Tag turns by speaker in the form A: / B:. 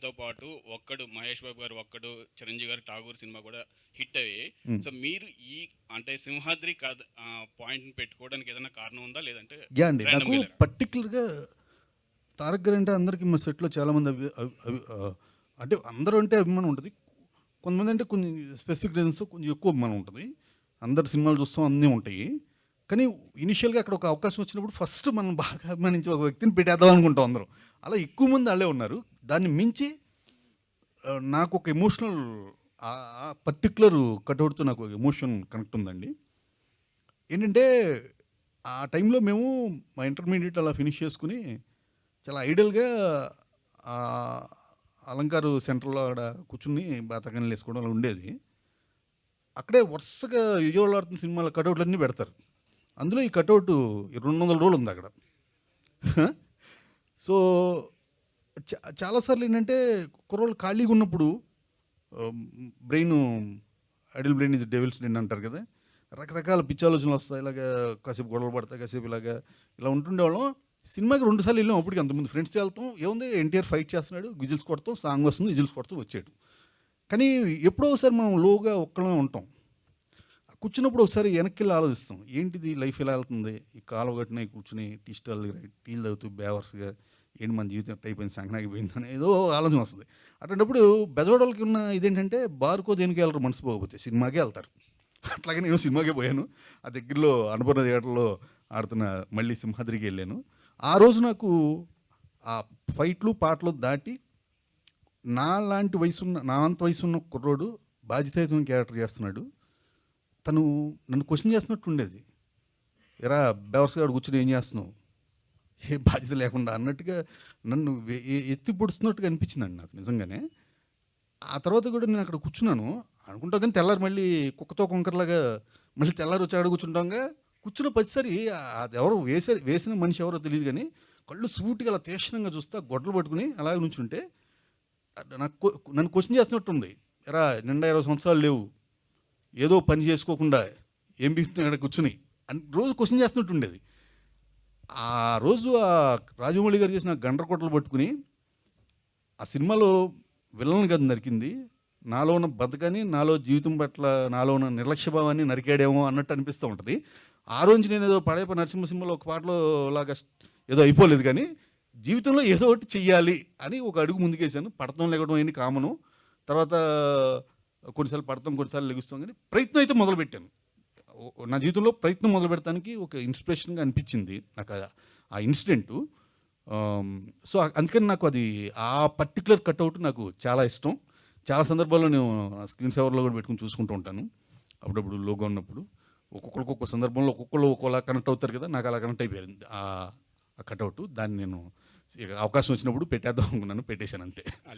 A: సింహాద్రితో పాటు ఒక్కడు మహేష్ బాబు గారు ఒక్కడు చిరంజీవి గారు ఠాగూర్ సినిమా కూడా హిట్ అయ్యాయి
B: Hmm.
A: సో మీరు ఈ అంటే సింహాద్రి పాయింట్ పెట్టుకోవడానికి ఏదైనా కారణం ఉందా? లేదంటే
B: నాకు? పర్టికులర్గా తారక్ గారు అంటే అందరికీ మా సెట్లో చాలామంది అవి అంటే అందరూ అంటే అభిమానం ఉంటుంది. కొంతమంది అంటే కొన్ని స్పెసిఫిక్ రీజన్స్ కొంచెం ఎక్కువ అభిమానం ఉంటుంది. అందరు సినిమాలు చూస్తాం అన్నీ ఉంటాయి. కానీ ఇనిషియల్గా అక్కడ ఒక అవకాశం వచ్చినప్పుడు ఫస్ట్ మనం బాగా అభిమానించి ఒక వ్యక్తిని పెట్టేద్దాం అనుకుంటాం అందరం. అలా ఎక్కువ మంది వాళ్ళే ఉన్నారు. దాన్ని మించి నాకు ఒక ఎమోషనల్ పర్టిక్యులర్ పర్టికులర్ కట్అవుట్తో నాకు ఒక ఎమోషన్ కనెక్ట్ ఉందండి. ఏంటంటే ఆ టైంలో మేము మా ఇంటర్మీడియట్ అలా ఫినిష్ చేసుకుని చాలా ఐడియల్గా అలంకారు సెంటర్లో అక్కడ కూర్చుని బాతకాయలు వేసుకోవడం అలా ఉండేది. అక్కడే వరుసగా విజయవాడ సినిమాల కటౌట్లన్నీ పెడతారు. అందులో ఈ కటౌట్ రెండు వందల రోజులు ఉంది అక్కడ. సో చాలాసార్లు ఏంటంటే కుర్రోళ్ళు ఖాళీగా ఉన్నప్పుడు బ్రెయిన్ ఐడిల్ బ్రెయిన్ ఇది డెవిల్స్ డెన్ అంటారు కదా. రకరకాల పిచ్చాలోచనలు వస్తాయి. ఇలాగ కాసేపు గొడవలు పడతాయి కాసేపు ఇలాగా ఇలా ఉంటుండేవాళ్ళం సినిమాకి రెండు సార్లు వెళ్ళాం. అప్పటికి అంతమంది ఫ్రెండ్స్ వెళ్తాం. ఏముంది? ఎన్టీఆర్ ఫైట్ చేస్తున్నాడు. విజిల్స్ కొడతాం. సాంగ్ వస్తుంది. విజిల్స్ కొడతాం వచ్చాడు. కానీ ఎప్పుడో ఒకసారి మనం లోగా ఒక్కడమే ఉంటాం. కూర్చున్నప్పుడు ఒకసారి వెనక్కి వెళ్ళి ఆలోచిస్తాం. ఏంటిది? లైఫ్ ఎలా వెళ్తుంది? ఈ కాలువ కట్టినవి కూర్చుని టీ స్టాల్ దగ్గర టీలు తాగుతూ బేవర్స్గా ఏంటి మన జీవితం అయిపోయింది అని ఏదో ఆలోచన వస్తుంది. అటువంటిప్పుడు బెజవాడలకి ఉన్న ఇదేంటంటే బార్కో దేనికి వెళ్ళరు మనసు పోకపోతే సినిమాకే వెళ్తారు. అట్లాగే నేను సినిమాకే పోయాను. ఆ దగ్గరలో అనుపూర్ణ థియేటర్లో ఆడుతున్న మళ్ళీ సింహాద్రికి వెళ్ళాను. ఆ రోజు నాకు ఆ ఫైట్లు పాటలు దాటి నా లాంటి వయసున్న నా అంత వయసు ఉన్న కుర్రోడు బాధ్యతాయుతమైన క్యారెక్టర్ చేస్తున్నాడు. తను నన్ను క్వశ్చన్ చేస్తున్నట్టు ఉండేది ఎరా బెవర్స్ గారు కూర్చొని ఏం చేస్తున్నావు? ఏ బాధ్యత లేకుండా అన్నట్టుగా నన్ను ఎత్తి పొడుస్తున్నట్టుగా అనిపించిందండి నాకు నిజంగానే. ఆ తర్వాత కూడా నేను అక్కడ కూర్చున్నాను. అనుకుంటా కానీ తెల్లారి మళ్ళీ కుక్కతో కొంకరలాగా మళ్ళీ తెల్లారి వచ్చి ఆడ కూర్చుంటాంగా కూర్చున్న ప్రతిసారి అది ఎవరు వేసే వేసిన మనిషి ఎవరో తెలియదు కానీ కళ్ళు సూటిగా అలా తీక్షణంగా చూస్తా గొడ్డలు పట్టుకుని అలాగే నుంచుంటే నాకు నన్ను క్వశ్చన్ చేస్తున్నట్టుంది. ఎరా నిండా ఇరవై సంవత్సరాలు లేవు. ఏదో పని చేసుకోకుండా ఏం బిగుతుంది అక్కడ కూర్చుని? అని రోజు క్వశ్చన్ చేస్తున్నట్టు ఉండేది ఆ రోజు ఆ రాజమౌళి గారు చేసిన గండ్రకోటలు పట్టుకుని ఆ సినిమాలో విలన్ గది నరికింది. నాలో ఉన్న బతకని నాలో జీవితం పట్ల నాలో ఉన్న నిర్లక్ష్య భావాన్ని నరికాడేమో అన్నట్టు అనిపిస్తూ ఉంటుంది. ఆ రోజు నేను ఏదో పడేప నరసింహ సినిమాలో ఒక పాటలో లాగా ఏదో అయిపోలేదు కానీ జీవితంలో ఏదో ఒకటి చెయ్యాలి అని ఒక అడుగు ముందుకేసాను పడతం లేకడం అయింది కామను. తర్వాత కొన్నిసార్లు పడతాం కొన్నిసార్లు లెగుస్తాం కానీ ప్రయత్నం అయితే మొదలుపెట్టాను. నా జీవితంలో ప్రయత్నం మొదలు పెడతానికి ఒక ఇన్స్పిరేషన్గా అనిపించింది. నాకు ఆ- ఇన్సిడెంటు. సో అందుకని నాకు అది ఆ పర్టికులర్ కట్అవుట్ నాకు చాలా ఇష్టం. చాలా సందర్భాల్లో నేను స్క్రీన్ సేవర్లో కూడా పెట్టుకుని చూసుకుంటూ ఉంటాను. అప్పుడప్పుడు లోగో ఉన్నప్పుడు. ఒక్కొక్కరికి ఒక్కొక్క సందర్భంలో ఒక్కొక్కరు ఒక్కోలా కనెక్ట్ అవుతారు కదా నాకు అలా కనెక్ట్ అయిపోయింది. ఆ కట్అవుట్. దాన్ని నేను అవకాశం వచ్చినప్పుడు పెట్టేద్దాం అనుకున్నాను పెట్టేశాను అంతే.